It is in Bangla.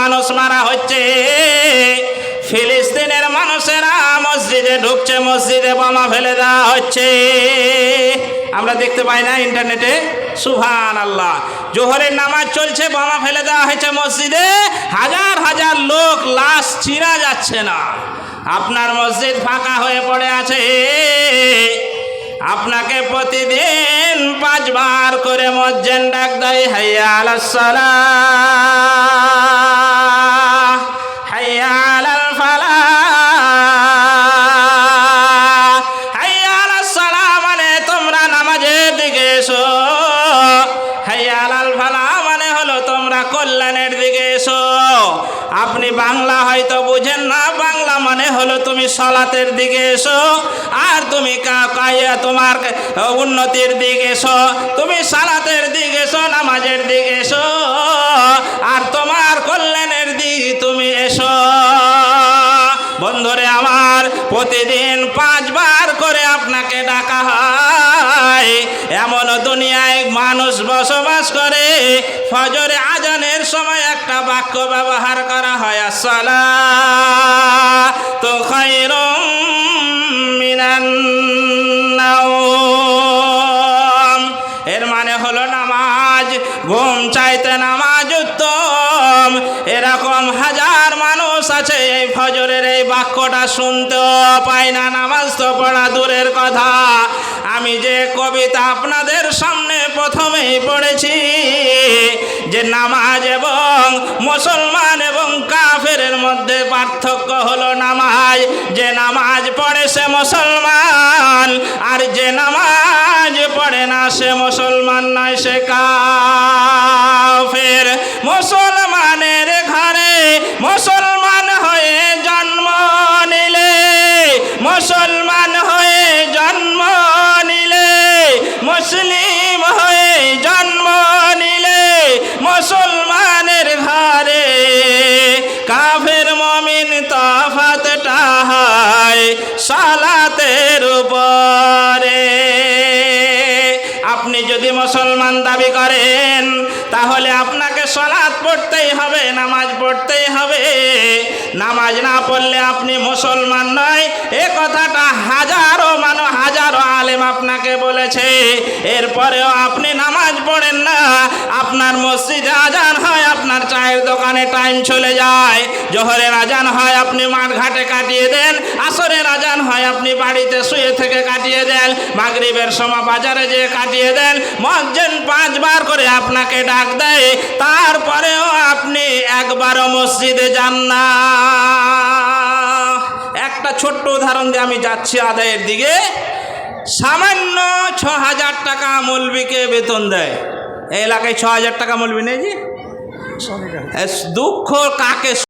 মানুষ মারা হচ্ছে। ফিলিস্তিনের মানুষেরা মসজিদে ঢুকছে, মসজিদে বোমা ফেলে দেওয়া হচ্ছে। আমরা দেখতে পাই না ইন্টারনেটে। সুভান আল্লাহ জোহরের নামাজ চলছে, বোমা ফেলে দেওয়া হয়েছে মসজিদে। হাজার হাজার লোক লাশ চিরা যাচ্ছে না। আপনার মসজিদ ফাঁকা হয়ে পড়ে আছে। আপনাকে প্রতিদিন পাঁচবার করে মজ্জেন ডাক দেয় হাইয়া আলাসসালা কল্যাণের দিকে এসো। আপনি বাংলা হয়তো বুঝেন না, বাংলা মানে হলো তুমি সলাতের দিকে এসো। আর তুমি তোমার উন্নতির দিকে এসো। তুমি সালাতের দিকে এসো, নামাজের দিকে এসো। আর তোমার কল্যাণের দিক তুমি এসো। বন্ধুরে আমার, প্রতিদিন পাঁচবার এমন দুনিয়ায় মানুষ বসবাস করে, ফজরে আজানের সময় একটা বাক্য ব্যবহার করা হয় আসলা তো মিনান। এর মানে হলো নামাজ, ঘুম চাইতে নামাজ উত্তম। এরকম হাজার মানুষ আছে, এই ফজরের এই বাক্যটা শুনতেও পায় না, নামাজ তো পড়া দূরের কথা। আমি যে কবিতা আপনাদের সামনে প্রথমেই পড়েছি, যে নামাজ এবং মুসলমান এবং কাফের মধ্যে পার্থক্য হলো নামাজ। যে নামাজ পড়ে সে মুসলমান, আর যে নামাজ পড়ে না সে মুসলমান নয় সে কাফের। মুসলমানের ঘরে মুসলমান হয়ে জন্ম নিলে, মুসলমান হয়ে জন্ম নিলে, মুসলিম হয়ে জন্ম নিলে, মুসলমানের ঘরে কাফের মমিন তফাতটা হয় সালাতের আপনাকে সলাদ পড়তেই হবে, নামাজ পড়তেই হবে। নামাজ না পড়লে আপনি মুসলমান নয়, এ কথাটা হাজারো আলেম আপনাকে বলেছে, এরপরেও আপনি নামাজ পড়েন না। আপনার মসজিদে আজান হয়, আপনার চায়ের দোকানে টাইম চলে যায়। জোহরের আজান হয়, আপনি মাঠ ঘাটে কাটিয়ে দেন। আসরের আজান হয়, আপনি বাড়িতে শুয়ে থেকে কাটিয়ে দেন। মাগরিবের সময় বাজারে যেয়ে কাটিয়ে দেন। মসজিদ পাঁচবার করে আপনাকে ডাক দেয়। তারপরেও আপনি একবারও মসজিদে যান না। একটা ছোট্ট উদাহরণ দিয়ে আমি যাচ্ছি আদায়ের দিকে। সামান্য ছ হাজার টাকা মলবিকে বেতন দেয়। এই এলাকায় ছ হাজার টাকা মলবি নেই যে দুঃখ কাকে